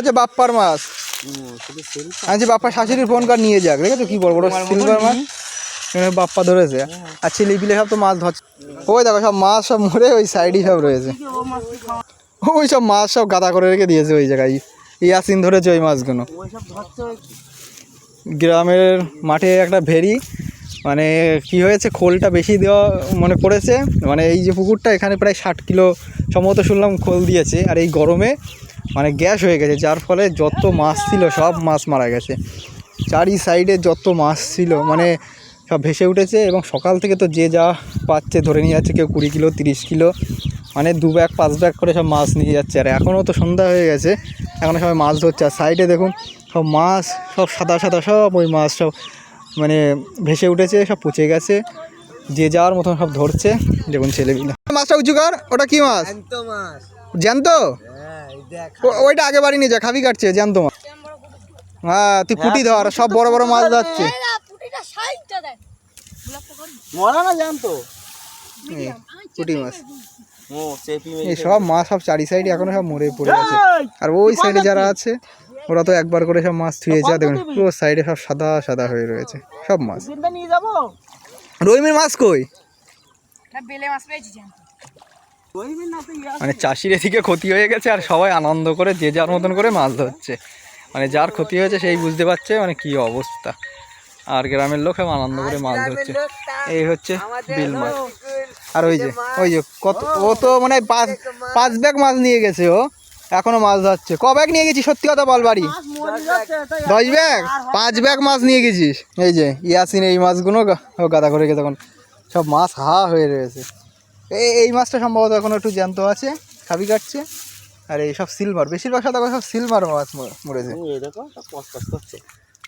হচ্ছে বাপ্পার মাছ। আচ্ছা বাপ্পা শাশুড়ির ফোন কার নিয়ে যাক। দেখেছ কি বড় বড় সিলভার মাছ। বাপ্পা ধরেছে। আর ছেলে পিলে সব তো মাছ ধরছে ওই দেখো সব মাছ সব মরে ওই সাইডেই সব রয়েছে। ওই সব মাছ সব গাদা করে রেখে দিয়েছে ওই জায়গায়। ইয়াসিন ধরেছে ওই মাছগুলো। গ্রামের মাঠে একটা ভেরি মানে কি হয়েছে? খোলটা বেশি দেওয়া মানে পড়েছে। মানে এই যে পুকুরটা এখানে প্রায় ষাট কিলো সম্ভবত শুনলাম খোল দিয়েছে। আর এই গরমে মানে গ্যাস হয়ে গেছে যার ফলে যত মাছ ছিল সব মাছ মারা গেছে। চারি সাইডে যত মাছ ছিল মানে সব ভেসে উঠেছে এবং সকাল থেকে তো যে যা পাচ্ছে ধরে নিয়ে যাচ্ছে কেউ কুড়ি কিলো তিরিশ কিলো মানে দু ব্যাগ পাঁচ ব্যাগ করে সব মাছ নিয়ে যাচ্ছে। আর এখনও তো সন্ধ্যা হয়ে গেছে এখনও সবাই মাছ ধরছে। আর সাইডে দেখুন সব মাছ সব সাদা সাদা সব ওই মাছ সব মানে ভেসে উঠেছে সব পচে গেছে। যে যাওয়ার মতন সব ধরছে দেখুন ছেলেগুলো মাছটা উঁচু কর ওটা কি মাছ। জ্যান্ত? ওইটা আগে বাড়ি নিয়ে যা খাবি কাটছে জ্যান্ত মাছ হ্যাঁ তুই পুটি ধর সব বড় বড় মাছ যাচ্ছে। পুটিটা সাইডটা দেখ। মরা না জানতো? পুটি মাছ। এই সব মাছ সব চারি সাইডে এখনও সব মরে পড়ে আছে। আর ওই সাইডে যারা আছে ওরা তো একবার করে সব মাছ থুয়েছে আর দেখুন পুরো সাইডে সব সাদা সাদা হয়ে রয়েছে সব মাছ। রইমের মাছ কই? বেলে মাছ পেয়েছি জানতো ওই না তো ইয়া মানে চাষির এদিকে ক্ষতি হয়ে গেছে আর সবাই আনন্দ করে, যে যার মতন করে মাছ ধরছে। মানে যার ক্ষতি হয়েছে সেই বুঝতে পারছে মানে কি অবস্থা। আর গ্রামের লোক আনন্দ করে মাছ ধরছে। এই হচ্ছে বিল মাছ। আর ওই যে ওই যে কত, ও তো মানে পাঁচ পাঁচ ব্যাগ মাছ নিয়ে গেছে ও। এখনও মাছ ধরছে। ক ব্যাগ নিয়ে গেছিস? সত্যি কথা বল বাড়ি। দশ ব্যাগ? পাঁচ ব্যাগ মাছ নিয়ে গেছিস? এই যে, ইয়াসিন এই মাছগুলো ও গাদা করে গেছে তখন। সব মাছ হা হয়ে রয়েছে। এই এই মাছটা সম্ভবত এখন একটু জ্যান্ত আছে খাবি কাটছে। আর এই সব সিলভার বেশিরভাগ সাদা সব সিলভার মাছ মরেছে।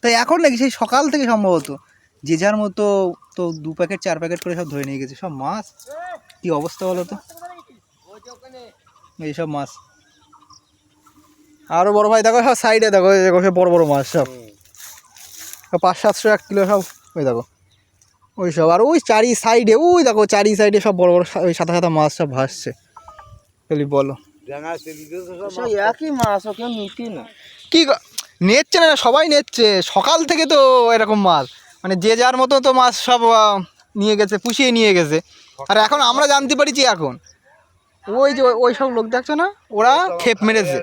তাই এখন নাকি সেই সকাল থেকে সম্ভবত যে যার মতো তো দু প্যাকেট চার প্যাকেট করে সব ধরে নিয়ে গেছে। সব মাছ? কি অবস্থা বলো তো? এই সব মাছ। আরও বড় ভাই দেখো সব সাইডে দেখো এই দেখো সব বড় বড় মাছ সব। সব পাঁচ সাতশো এক কিলো সব ওই দেখো। ওই সব আর ওই চারি সাইডে ওই দেখো চারি সাইডে সব বড় বড় ওই সাদা সাদা মাছ সব ভাসছে। খালি বলো। একই মাছ ও কেউ নিতি না। কি নেচ্ছে না সবাই নেচ্ছে। সকাল থেকে তো এরকম মাছ। মানে যে যার মতো তো মাছ সব নিয়ে গেছে পুষিয়ে নিয়ে গেছে। আর এখন আমরা জানতে পারছি এখন। ওই যে ওই- ওই সব লোক দেখছ না? ওরা খেপ মেরেছে।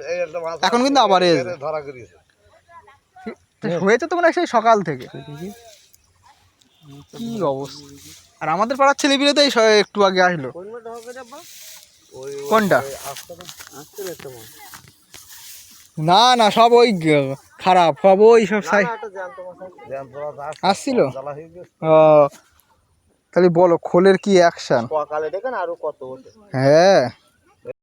এখন কিন্তু আবার এসে হয়েছে তো মানে সেই সকাল থেকে। কি অবস্থা? আর আমাদের পাড়ার ছেলেপিলে তো এই একটু আগে আসলো। কোনটা? না না সব ওই খারাপ সব ওই সব সাই আসছিল? ও তাহলে বলো খোলের কি অ্যাকশন সকালে দেখেন আরও কত হ্যাঁ।